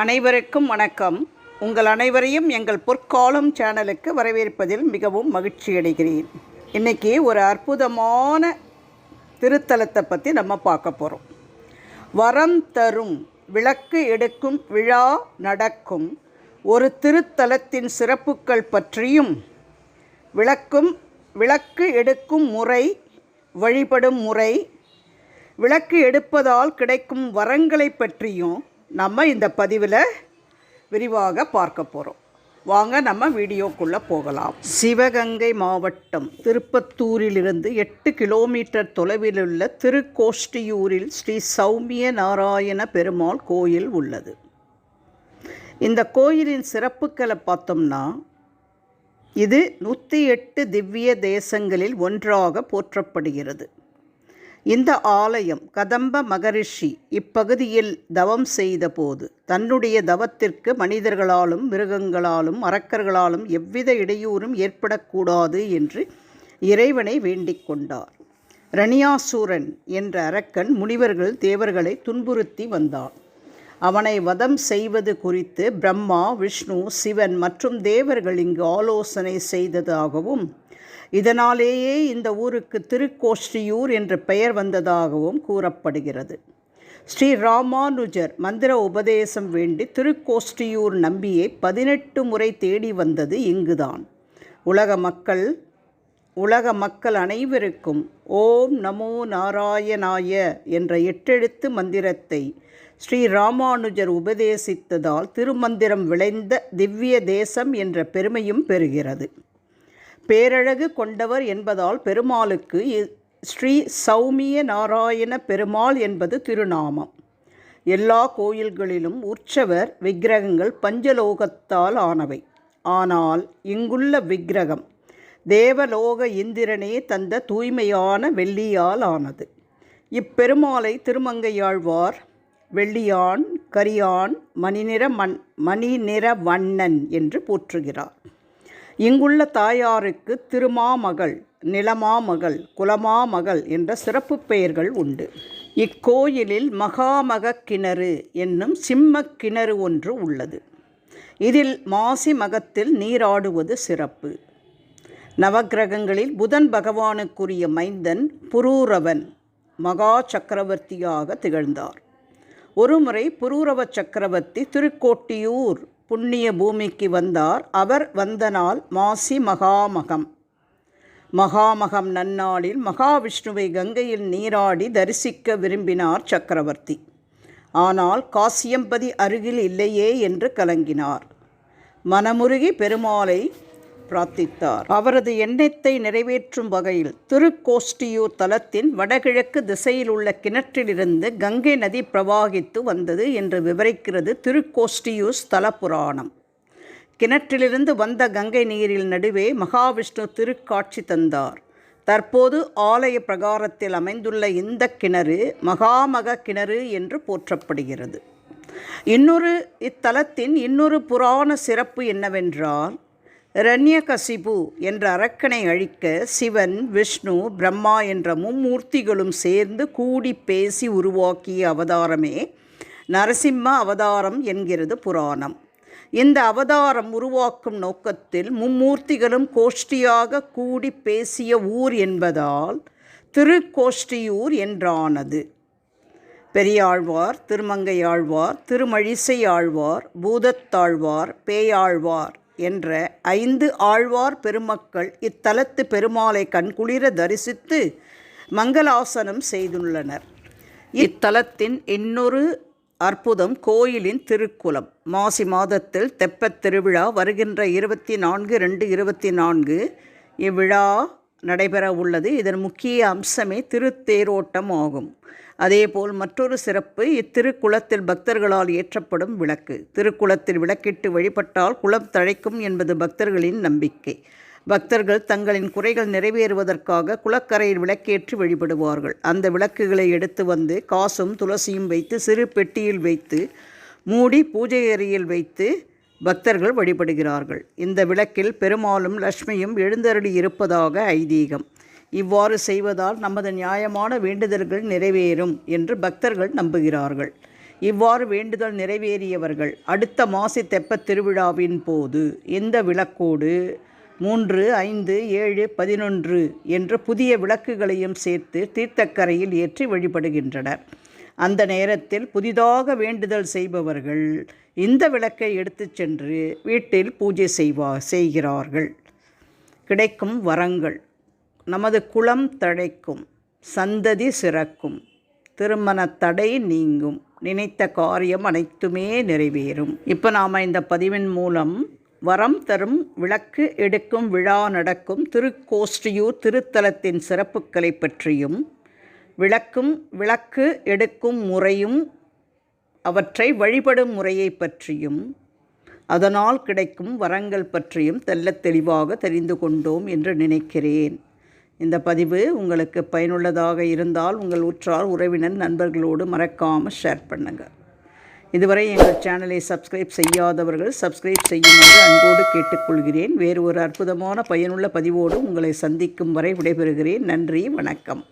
அனைவருக்கும் வணக்கம். உங்கள் அனைவரையும் எங்கள் பொற்காலம் சேனலுக்கு வரவேற்பதில் மிகவும் மகிழ்ச்சி அடைகிறேன். இன்றைக்கி ஒரு அற்புதமான திருத்தலத்தை பற்றி நம்ம பார்க்க போகிறோம் வரம் தரும் விளக்கு எடுக்கும் விழா நடக்கும். ஒரு திருத்தலத்தின் சிறப்புகள் பற்றியும் விளக்கும் விளக்கு எடுக்கும் முறை வழிபடும் முறை விளக்கு எடுப்பதால் கிடைக்கும் வரங்களை பற்றியும் நம்ம இந்த பதிவில் விரிவாக பார்க்க போகிறோம் வாங்க நம்ம வீடியோக்குள்ளே போகலாம். சிவகங்கை மாவட்டம் திருப்பத்தூரிலிருந்து எட்டு கிலோமீட்டர் தொலைவில் உள்ள திருக்கோஷ்டியூரில் ஸ்ரீ சௌமிய நாராயண பெருமாள் கோயில் உள்ளது. இந்த கோயிலின் சிறப்புகளை பார்த்தோம்னா இது நூற்றி எட்டு திவ்ய தேசங்களில் ஒன்றாக போற்றப்படுகிறது. இந்த ஆலயம் கதம்ப மகரிஷி இப்பகுதியில் தவம் செய்தபோது தன்னுடைய தவத்திற்கு மனிதர்களாலும் மிருகங்களாலும் அரக்கர்களாலும் எவ்வித இடையூறும் ஏற்படக்கூடாது என்று இறைவனை வேண்டிக் கொண்டார். ரணியாசூரன் என்ற அரக்கன் முனிவர்கள் தேவர்களை துன்புறுத்தி வந்தான். அவனை வதம் செய்வது குறித்து பிரம்மா விஷ்ணு சிவன் மற்றும் தேவர்கள் இங்கு ஆலோசனை செய்ததாகவும் இதனாலேயே இந்த ஊருக்கு திருக்கோஷ்டியூர் என்ற பெயர் வந்ததாகவும் கூறப்படுகிறது. ஸ்ரீ ராமானுஜர் மந்திர உபதேசம் வேண்டி திருக்கோஷ்டியூர் நம்பியை பதினெட்டு முறை தேடி வந்தது இங்குதான். உலக மக்கள் உலக மக்கள் அனைவருக்கும் ஓம் நமோ நாராயணாய என்ற எட்டெழுத்து மந்திரத்தை ஸ்ரீ ராமானுஜர் உபதேசித்ததால் திருமந்திரம் விளைந்த திவ்ய தேசம் என்ற பெருமையும் பெறுகிறது. பேரழகு கொண்டவர் என்பதால் பெருமாளுக்கு ஸ்ரீ சௌமிய நாராயண பெருமாள் என்பது திருநாமம். எல்லா கோயில்களிலும் உற்சவர் விக்கிரகங்கள் பஞ்சலோகத்தால் ஆனவை. ஆனால் இங்குள்ள விக்கிரகம் தேவலோக இந்திரனே தந்த தூய்மையான வெள்ளியால் ஆனது. இப்பெருமாளை திருமங்கையாழ்வார் வெள்ளியான் கரியான் மணிநிற மண் மணிநிற வண்ணன் என்று போற்றுகிறார். இங்குள்ள தாயாருக்கு திருமாமகள் நிலமாமகள் குலமாமகள் என்ற சிறப்பு பெயர்கள் உண்டு. இக்கோயிலில் மகாமக கிணறு என்னும் சிம்ம கிணறு ஒன்று உள்ளது. இதில் மாசி மகத்தில் நீராடுவது சிறப்பு. நவக்கிரகங்களில் புதன் பகவானுக்குரிய மைந்தன் புரூரவன் மகா சக்கரவர்த்தியாக திகழ்ந்தார். ஒருமுறை புரூரவ சக்கரவர்த்தி திருக்கோட்டியூர் புண்ணிய பூமிக்கு வந்தார். அவர் வந்தனால் மாசி மகாமகம். மகாமகம் நன்னாளில் மகாவிஷ்ணுவை கங்கையில் நீராடி தரிசிக்க விரும்பினார் சக்கரவர்த்தி. ஆனால் காசியம்பதி அருகில் இல்லையே என்று கலங்கினார். மனமுருகி பெருமாளை பிரார்த்தித்தார். அவரது எண்ணத்தை நிறைவேற்றும் வகையில் திருக்கோஷ்டியூர் தலத்தின் வடகிழக்கு திசையில் உள்ள கிணற்றிலிருந்து கங்கை நதி பிரவாகித்து வந்தது என்று விவரிக்கிறது திருக்கோஷ்டியூர் ஸ்தல புராணம் கிணற்றிலிருந்து வந்த கங்கை நீரில் நடுவே மகாவிஷ்ணு திருக்காட்சி தந்தார். தற்போது ஆலய பிரகாரத்தில் அமைந்துள்ள இந்த கிணறு மகாமக கிணறு என்று போற்றப்படுகிறது. இன்னொரு இத்தலத்தின் இன்னொரு புராண சிறப்பு என்னவென்றால் ரண்யகசிபு என்ற அரக்கனை அழிக்க சிவன் விஷ்ணு பிரம்மா என்ற மும்மூர்த்திகளும் சேர்ந்து கூடி பேசி உருவாக்கிய அவதாரமே நரசிம்ம அவதாரம் என்கிறது புராணம். இந்த அவதாரம் உருவாக்கும் நோக்கத்தில் மும்மூர்த்திகளும் கோஷ்டியாக கூடி பேசிய ஊர் என்பதால் திருக்கோஷ்டியூர் என்றானது. பெரியாழ்வார் திருமங்கையாழ்வார் திருமழிசை ஆழ்வார் பூதத்தாழ்வார் பேயாழ்வார் என்ற ஐந்து ஆழ்வார் பெருமக்கள் இத்தலத்து பெருமாளை கண்குளிர தரிசித்து மங்களாசனம் செய்துள்ளனர். இத்தலத்தின் இன்னொரு அற்புதம் கோயிலின் திருக்குலம் மாசி மாதத்தில் தெப்பத் திருவிழா வருகின்ற இருபத்தி நான்கு ரெண்டு இருபத்தி நான்கு இவ்விழா நடைபெற உள்ளது. இதன் முக்கிய அம்சமே திருத்தேரோட்டம் ஆகும். அதேபோல் மற்றொரு சிறப்பு இத்திருக்குளத்தில் பக்தர்களால் ஏற்றப்படும் விளக்கு. திருக்குளத்தில் விளக்கிட்டு வழிபட்டால் குளம் தழைக்கும் என்பது பக்தர்களின் நம்பிக்கை. பக்தர்கள் தங்களின் குறைகள் நிறைவேறுவதற்காக குளக்கரையில் விளக்கேற்றி வழிபடுவார்கள். அந்த விளக்குகளை எடுத்து வந்து காசும் துளசியும் வைத்து சிறு பெட்டியில் வைத்து மூடி பூஜை அறையில் வைத்து பக்தர்கள் வழிபடுகிறார்கள். இந்த விளக்கில் பெருமாளும் லட்சுமியும் எழுந்தருளி இருப்பதாக ஐதீகம். இவ்வாறு செய்வதால் நமது நியாயமான வேண்டுதல்கள் நிறைவேறும் என்று பக்தர்கள் நம்புகிறார்கள். இவ்வாறு வேண்டுதல் நிறைவேறியவர்கள் அடுத்த மாசி தெப்பத் திருவிழாவின் போது இந்த விளக்கோடு மூன்று ஐந்து ஏழு பதினொன்று என்ற புதிய விளக்குகளையும் சேர்த்து தீர்த்தக்கரையில் ஏற்றி வழிபடுகின்றனர். அந்த நேரத்தில் புதிதாக வேண்டுதல் செய்பவர்கள் இந்த விளக்கை எடுத்துச் சென்று வீட்டில் பூஜை செய்வா செய்கிறார்கள். கிடைக்கும் வரங்கள். நமது குளம் தழைக்கும் சந்ததி சிறக்கும் திருமண தடை நீங்கும் நினைத்த காரியம் அனைத்துமே நிறைவேறும். இப்போ நாம் இந்த பதிவின் மூலம் வரம் தரும் விளக்கு எடுக்கும் விழா நடக்கும் திருக்கோஷ்டியூர் திருத்தலத்தின் சிறப்புகளை பற்றியும் விளக்கும் விளக்கு எடுக்கும் முறையும் அவற்றை வழிபடும் முறையை பற்றியும் அதனால் கிடைக்கும் வரங்கள் பற்றியும் தெல்ல தெளிவாக தெரிந்து கொண்டோம் என்று நினைக்கிறேன். இந்த பதிவு உங்களுக்கு பயனுள்ளதாக இருந்தால் உங்கள் உற்றார் உறவினர் நண்பர்களோடு மறக்காமல் ஷேர் பண்ணுங்கள் இதுவரை எங்கள் சேனலை சப்ஸ்கிரைப் செய்யாதவர்கள் சப்ஸ்கிரைப் செய்யுமாறு அன்போடு கேட்டுக்கொள்கிறேன். வேறு ஒரு அற்புதமான பயனுள்ள பதிவோடு உங்களை சந்திக்கும் வரை விடைபெறுகிறேன். நன்றி வணக்கம்.